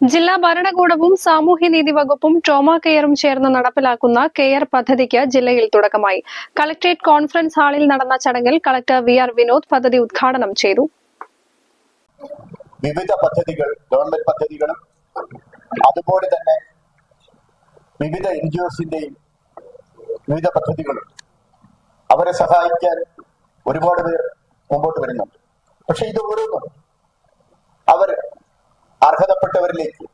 ജില്ലാ ഭരണകൂടവും സാമൂഹ്യനീതി വകുപ്പും ട്രോമ കെയറും ചേർന്ന് നടപ്പിലാക്കുന്ന കെയർ പദ്ധതിക്ക് ജില്ലയിൽ തുടക്കമായി. കളക്ടറേറ്റ് കോൺഫറൻസ് ഹാളിൽ നടന്ന ചടങ്ങിൽ കളക്ടർ വി ആർ വിനോദ് പദ്ധതി ഉദ്ഘാടനം ചെയ്തു. വിവിധ പദ്ധതികൾ ഗവൺമെന്റ് പദ്ധതികളും അതുപോലെ തന്നെ വിവിധ എൻ ജി വിവിധ പദ്ധതികളും അവരെ സഹായിക്കാൻ ഒരുപാട് പേർ മുമ്പോട്ട് വരുന്നുണ്ട്. പക്ഷെ ഇത് ഓരോന്നും അവർ അർഹതപ്പെട്ടവരിലേക്ക്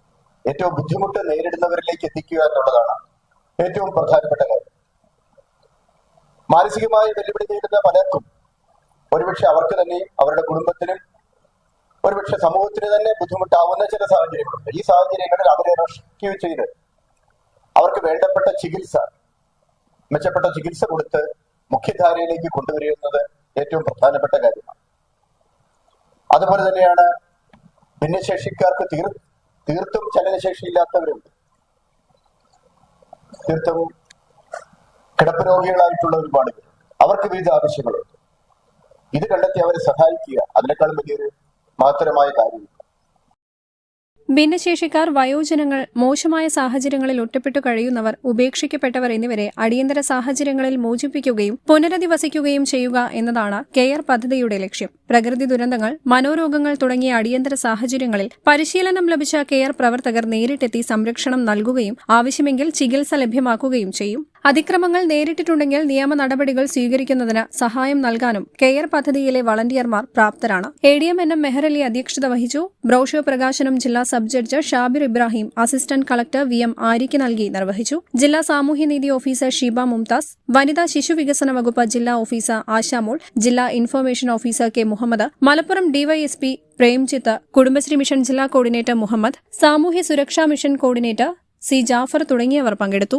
ഏറ്റവും ബുദ്ധിമുട്ട് നേരിടുന്നവരിലേക്ക് എത്തിക്കുക എന്നുള്ളതാണ് ഏറ്റവും പ്രധാനപ്പെട്ട കാര്യം. മാനസികമായി വെല്ലുവിളി നേരിടുന്ന പലർക്കും ഒരുപക്ഷെ അവർക്ക് തന്നെ അവരുടെ കുടുംബത്തിനും ഒരുപക്ഷെ സമൂഹത്തിന് തന്നെ ബുദ്ധിമുട്ടാവുന്ന ചില സാഹചര്യങ്ങളുണ്ട്. ഈ സാഹചര്യങ്ങളിൽ അവരെ റെസ്ക്യൂ ചെയ്ത് അവർക്ക് വേണ്ടപ്പെട്ട ചികിത്സ മെച്ചപ്പെട്ട ചികിത്സ കൊടുത്ത് മുഖ്യധാരയിലേക്ക് കൊണ്ടുവരുന്നത് ഏറ്റവും പ്രധാനപ്പെട്ട കാര്യമാണ്. അതുപോലെ തന്നെയാണ് ഭിന്നശേഷിക്കാർക്ക് തീർ തീർത്തും ചലനശേഷിയില്ലാത്തവരുണ്ട്. തീർത്തും കിടപ്പ് രോഗികളായിട്ടുള്ള ഒരുപാട് അവർക്ക് വിവിധ ആവശ്യങ്ങളുണ്ട്. ഇത് കണ്ടെത്തി അവരെ സഹായിക്കുക. അതിനേക്കാളും വലിയൊരു മഹത്തരമായ കാര്യമില്ല ഭിന്നശേഷിക്കാർ വയോജനങ്ങൾ മോശമായ സാഹചര്യങ്ങളിൽ ഒറ്റപ്പെട്ടു കഴിയുന്നവർ ഉപേക്ഷിക്കപ്പെട്ടവർ എന്നിവരെ അടിയന്തര സാഹചര്യങ്ങളിൽ മോചിപ്പിക്കുകയും പുനരധിവസിക്കുകയും ചെയ്യുക എന്നതാണ് കെയർ പദ്ധതിയുടെ ലക്ഷ്യം. പ്രകൃതി ദുരന്തങ്ങൾ മനോരോഗങ്ങൾ തുടങ്ങിയ അടിയന്തര സാഹചര്യങ്ങളിൽ പരിശീലനം ലഭിച്ച കെയർ പ്രവർത്തകർ നേരിട്ടെത്തി സംരക്ഷണം നൽകുകയും ആവശ്യമെങ്കിൽ ചികിത്സ ലഭ്യമാക്കുകയും ചെയ്യും. അതിക്രമങ്ങൾ നേരിട്ടിട്ടുണ്ടെങ്കിൽ നിയമ നടപടികൾ സ്വീകരിക്കുന്നതിന് സഹായം നൽകാനും കെയർ പദ്ധതിയിലെ വളണ്ടിയർമാർ പ്രാപ്തരാണ്. A D M N M Meharali അധ്യക്ഷത വഹിച്ചു. ബ്രോഷോ പ്രകാശനം ജില്ലാ sub judge Shabir Ibrahim assistant collector V M ആരിക്ക് നൽകി നിർവഹിച്ചു. ജില്ലാ സാമൂഹ്യനീതി ഓഫീസർ ഷീബ മുംതാസ് വനിതാ ശിശു വികസന വകുപ്പ് ജില്ലാ ഓഫീസർ ആശാമോൾ ജില്ലാ information officer K Muhammad Malappuram DYSP Premjith Kudumbashree mission ജില്ലാ കോർഡിനേറ്റർ മുഹമ്മദ് സാമൂഹ്യ സുരക്ഷാ മിഷൻ കോർഡിനേറ്റർ സി ജാഫർ തുടങ്ങിയവർ പങ്കെടുത്തു.